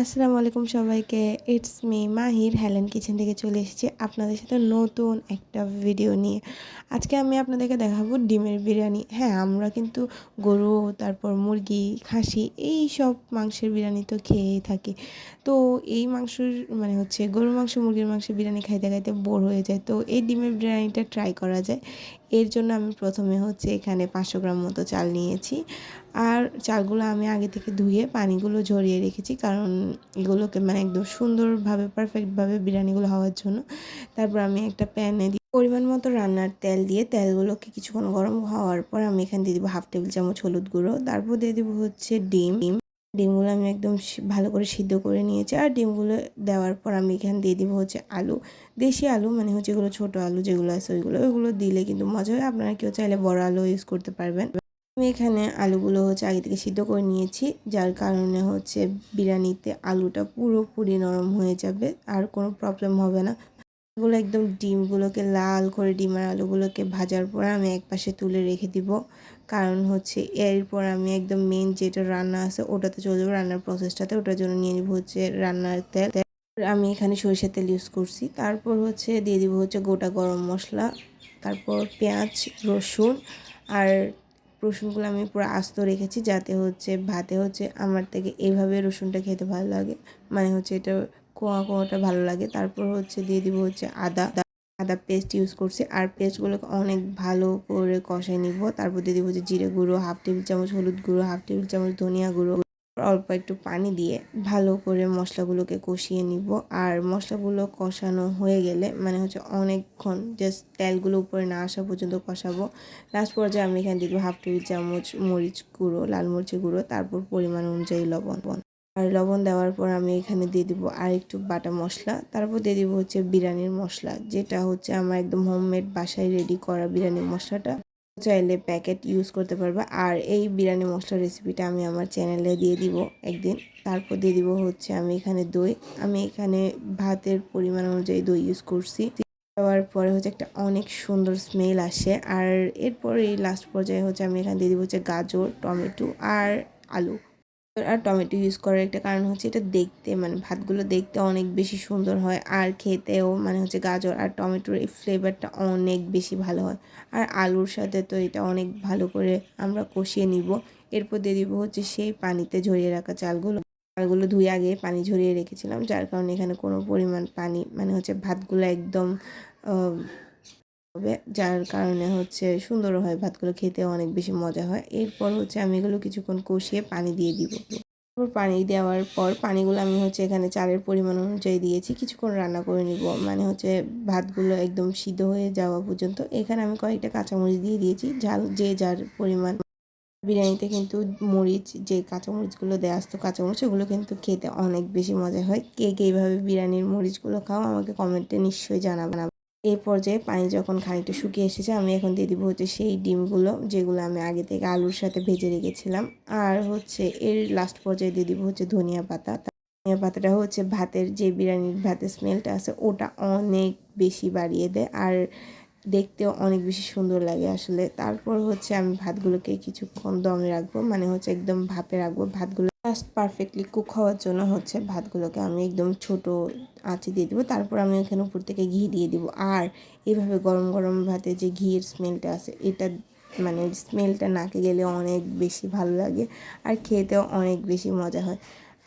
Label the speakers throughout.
Speaker 1: আসসালামু আলাইকুম সবাইকে। It's me Mahir Helen kitchen থেকে চলে এসেছি আপনাদের সাথে নতুন একটা ভিডিও নিয়ে। আজকে আমি আপনাদেরকে দেখাবো ডিমের বিরিয়ানি। হ্যাঁ আমরা কিন্তু গরু, তারপর মুরগি, খাসি এই সব মাংসের বিরিয়ানি তো খেয়েই থাকি। তো এই মাংসর মানে হচ্ছে গরুর মাংস, মুরগির মাংসের বিরিয়ানি খাইতে খাইতে বোর হয়ে যায়। তো এই ডিমের বিরিয়ানিটা ট্রাই করা যায়। এর জন্য আমি প্রথমে হচ্ছে এখানে পাঁচশো গ্রাম মতো চাল নিয়েছি। আর চালগুলো আমি আগে থেকে ধুয়ে পানিগুলো ঝরিয়ে রেখেছি কারণ এগুলোকে মানে একদম সুন্দরভাবে পারফেক্টভাবে বিরিয়ানিগুলো হওয়ার জন্য। তারপর আমি একটা প্যানে দিই পরিমাণ মতো রান্নার তেল দিয়ে তেলগুলোকে কিছুক্ষণ গরম হওয়ার পর আমি এখানে দিয়ে দিব হাফ টেবিল চামচ হলুদ গুঁড়ো। তারপর দিয়ে দেবো হচ্ছে ডিম ডিম। ডিমগুলো আমি একদম ভালো করে সিদ্ধ করে নিয়েছি। আর ডিমগুলো দেওয়ার পর আমি এখানে দিয়ে দিব হচ্ছে আলু। দেশি আলু মানে হচ্ছে এগুলো ছোটো আলু যেগুলো আছে ওইগুলো। ওইগুলো দিলে কিন্তু মজা হয়। আপনারা কেউ চাইলে বড় আলু ইউজ করতে পারবেন। আমি এখানে আলুগুলো হচ্ছে আগে থেকে সিদ্ধ করে নিয়েছি। যার কারণে হচ্ছে বিরিয়ানিতে আলুটা পুরোপুরি নরম হয়ে যাবে। আর কোনো প্রবলেম হবে না। এগুলো একদম ডিমগুলোকে লাল করে, ডিমের আলুগুলোকে ভাজার পর আমি এক পাশে তুলে রেখে দিব। কারণ হচ্ছে এরপর আমি একদম মেন যেটা রান্না আছে ওটাতে চলে যাব। রান্নার প্রসেসটাতে ওটার জন্য নিয়ে নিব হচ্ছে রান্নার তেল। আমি এখানে সরিষার তেল ইউজ করছি। তারপর হচ্ছে দিয়ে দিব হচ্ছে গোটা গরম মশলা, তারপর পেঁয়াজ, রসুন আর রসুনগুলো আমি পুরো আস্ত রেখেছি যাতে হচ্ছে ভাতে হচ্ছে আমার থেকে এইভাবে রসুনটা খেতে ভালো লাগে। মানে হচ্ছে এটা কোয়া কোয়াটা ভালো লাগে। তারপর হচ্ছে দিয়ে দিব হচ্ছে আদা। আদা পেস্ট ইউজ করছি। আর পেস্টগুলোকে অনেক ভালো করে কষাই নিব। তারপর দিয়ে দিব হচ্ছে জিরে গুঁড়ো হাফ টেবিল চামচ হলুদ গুঁড়ো হাফ টেবিল চামচ ধনিয়া গুঁড়ো। অল্প একটু পানি দিয়ে ভালো করে মশলাগুলোকে কষিয়ে নিব। আর মশলাগুলো কষানো হয়ে গেলে মানে হচ্ছে অনেকক্ষণ জাস্ট তেলগুলো উপরে না আসা পর্যন্ত কষাবো। লাস্ট পর্যায়ে আমি এখানে দিব হাফ টেবিল চামচ মরিচ গুঁড়ো, লাল মরিচের গুঁড়ো, তারপর পরিমাণ অনুযায়ী লবণ। আর লবণ দেওয়ার পর আমি এখানে দিয়ে দিব আর একটু বাটা মশলা। তারপর দিয়ে দিব হচ্ছে বিরিয়ানির মশলা, যেটা হচ্ছে আমার একদম হোমমেড বাসায় রেডি করা বিরিয়ানির মশলাটা। চাইলে প্যাকেট ইউজ করতে পারবে। আর এই বিরিয়ানি মশলা রেসিপিটা আমি আমার চ্যানেলে দিয়ে দিব একদিন। তারপর দিয়ে দিব হচ্ছে আমি এখানে দই। আমি এখানে ভাতের পরিমাণ অনুযায়ী দই ইউজ করছি। দেওয়ার পরে হচ্ছে একটা অনেক সুন্দর স্মেল আসে। আর এরপরে এই লাস্ট পর্যায়ে হচ্ছে আমি এখানে দিয়ে দিব হচ্ছে গাজর, টমেটো আর আলু। আর টমেটো ইউজ করার একটা কারণ হচ্ছে এটা দেখতে মানে ভাতগুলো দেখতে অনেক বেশি সুন্দর হয়। আর খেতেও মানে হচ্ছে গাজর আর টমেটোর এই ফ্লেভারটা অনেক বেশি ভালো হয়। আর আলুর সাথে তো এটা অনেক ভালো করে আমরা কষিয়ে নিব। এরপর দিয়ে দিব হচ্ছে সেই পানিতে ঝরিয়ে রাখা চালগুলো। চালগুলো ধুয়ে আগে পানি ঝরিয়ে রেখেছিলাম, যার কারণে এখানে কোনো পরিমাণ পানি মানে হচ্ছে ভাতগুলো একদম হবে, যার কারণে হচ্ছে সুন্দর হয় ভাতগুলো খেতে, অনেক বেশি মজা হয়। এরপর হচ্ছে আমি এগুলো কিছুক্ষণ কষিয়ে পানি দিয়ে দিব। তারপর পানি দেওয়ার পর পানিগুলো আমি হচ্ছে এখানে চালের পরিমাণ অনুযায়ী দিয়েছি। কিছুক্ষণ রান্না করে নিব। মানে হচ্ছে ভাতগুলো একদম সিদ্ধ হয়ে যাওয়া পর্যন্ত। এখানে আমি কয়েকটা কাঁচামরিচ দিয়ে দিয়েছি। ঝাল, যে যার পরিমাণ বিরিয়ানিতে কিন্তু মরিচ, যে কাঁচামরিচগুলো দেওয়া আসতো কাঁচামরিচ, ওগুলো কিন্তু খেতে অনেক বেশি মজা হয়। কে কে এইভাবে বিরিয়ানির মরিচগুলো খাও, আমাকে কমেন্টে নিশ্চয়ই জানাবেন এই পর্যায়ে পানি যখন খানিকটা শুকিয়ে এসেছে, আমি এখন দিয়ে দিব হচ্ছে সেই ডিমগুলো, যেগুলো আমি আগে থেকে আলুর সাথে ভেজে রেখেছিলাম। আর হচ্ছে এর লাস্ট পর্যায়ে দিয়ে দিব হচ্ছে ধনিয়া পাতা। ধনিয়া পাতাটা হচ্ছে ভাতের যে বিরিয়ানির ভাতের স্মেলটা আছে, ওটা অনেক বেশি বাড়িয়ে দেয়। আর দেখতেও অনেক বেশি সুন্দর লাগে আসলে। তারপর হচ্ছে আমি ভাতগুলোকে কিছুক্ষণ দমে রাখব মানে হচ্ছে একদম ভাপে রাখব। ভাতগুলো জাস্ট পারফেক্টলি কুক হওয়ার জন্য হচ্ছে ভাতগুলোকে আমি একদম ছোট আঁচে দিয়ে দেবো। তারপর আমি ওখানে উপর থেকে ঘি দিয়ে দিব। আর এভাবে গরম গরম ভাতে যে ঘিয়ের স্মেলটা আছে, এটা মানে স্মেলটা নাকে গেলে অনেক বেশি ভালো লাগে আর খেতেও অনেক বেশি মজা হয়।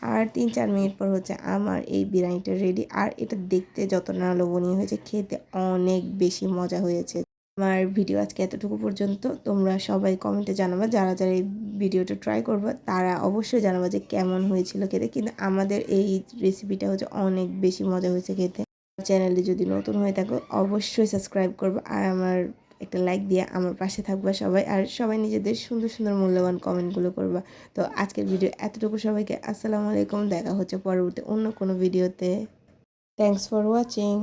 Speaker 1: আর তিন চার মিনিট পর হচ্ছে আমার এই বিরিয়ানিটা রেডি আর এটা দেখতে যত না লোভনীয় হয়েছে, খেতে অনেক বেশি মজা হয়েছে। আমার ভিডিও আজকে এতটুকু পর্যন্ত, তোমরা সবাই কমেন্টে জানাবা, যারা যারা এই ভিডিওটা ট্রাই করবে, তারা অবশ্যই জানাবা যে কেমন হয়েছিল খেতে। কিন্তু আমাদের এই রেসিপিটা হচ্ছে অনেক বেশি মজা হয়েছে খেতে। চ্যানেলে যদি নতুন হয়ে থাকো, অবশ্যই সাবস্ক্রাইব করব। আর আমার একটা লাইক দিয়ে আমার পাশে থাকবা সবাই। আর সবাই নিজেদের সুন্দর সুন্দর মূল্যবান কমেন্টগুলো করবা। তো আজকের ভিডিও এতটুকু সবাইকে। আসসালামু আলাইকুম। দেখা হচ্ছে পরবর্তী অন্য কোনো ভিডিওতে থ্যাংকস ফর ওয়াচিং